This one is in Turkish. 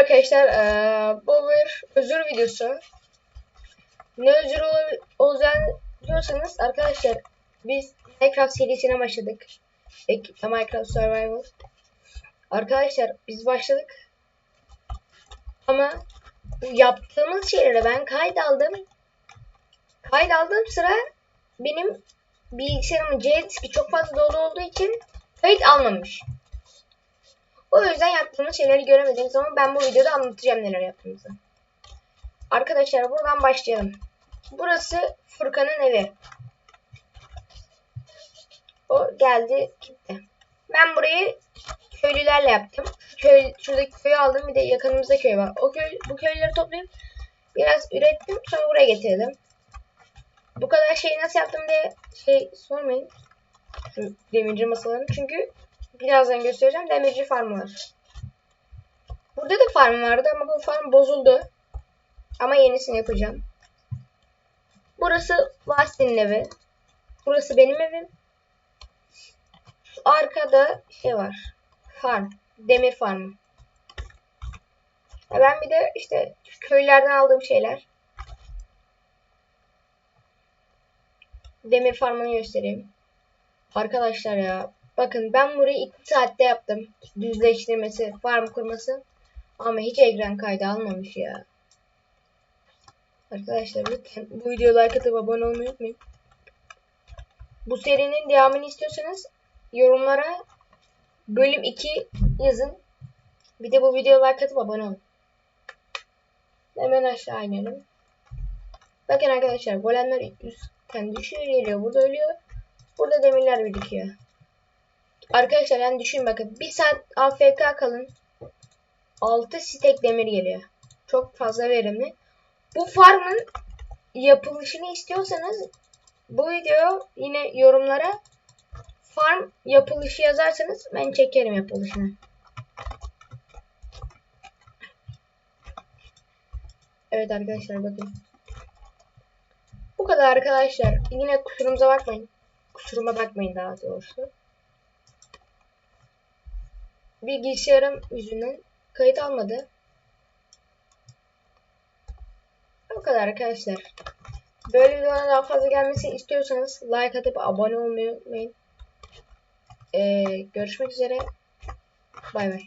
arkadaşlar. Ee, bu bir özür videosu. Ne özür ol olacağını diyorsanız arkadaşlar biz Minecraft serisine başladık. Minecraft Survival. Arkadaşlar biz başladık. Ama yaptığımız şeylere ben kayıt aldım. Kayıt aldığım sıra benim bilgisayarımın C diski çok fazla dolu olduğu için kayıt almamış. O yüzden yaptığımız şeyleri göremediniz ama ben bu videoda anlatacağım neler yaptığımızı. Arkadaşlar buradan başlayalım. Burası Furkan'ın evi. O geldi gitti. Ben burayı köylülerle yaptım. Köy, şuradaki köyü aldım bir de yakınımızda köy var. O köy, bu köyleri toplayıp biraz ürettim sonra buraya getirdim. Bu kadar şeyi nasıl yaptım diye şey sormayın. Şu demirci masalarını çünkü birazdan göstereceğim demirci farmı var. Burada da farm vardı ama bu farm bozuldu. Ama yenisini yapacağım. Burası Vastin'in evi. Burası benim evim. Arkada şey var. Farm. Demir farmı. Ben bir de işte köylerden aldığım şeyler. Demir farmını göstereyim. Arkadaşlar ya bakın ben burayı 2 saatte yaptım. Düzleştirmesi, farm kurması. Ama hiç ekran kaydı almamış ya. Arkadaşlar lütfen bu videoya like atıp abone olmayı unutmayın. Bu serinin devamını istiyorsanız yorumlara bölüm 2 yazın. Bir de bu videoya like atıp abone olun. Hemen aşağı inelim. Bakın arkadaşlar golemler üstten düşüyor geliyor. Burada ölüyor. Burada demirler birikiyor. Arkadaşlar yani düşün bakın. Bir saat AFK kalın. 6 stek demir geliyor. Çok fazla verimli. Bu farmın yapılışını istiyorsanız bu video yine yorumlara farm yapılışı yazarsanız ben çekerim yapılışını. Evet arkadaşlar bakın. Bu kadar arkadaşlar. Yine kusurumuza bakmayın. Kusuruma bakmayın daha doğrusu. Bilgisayarım yüzünden kayıt almadı. Bu kadar arkadaşlar. Böyle videolara daha fazla gelmesini istiyorsanız like atıp abone olmayı unutmayın. Ee, görüşmek üzere. Bay bay.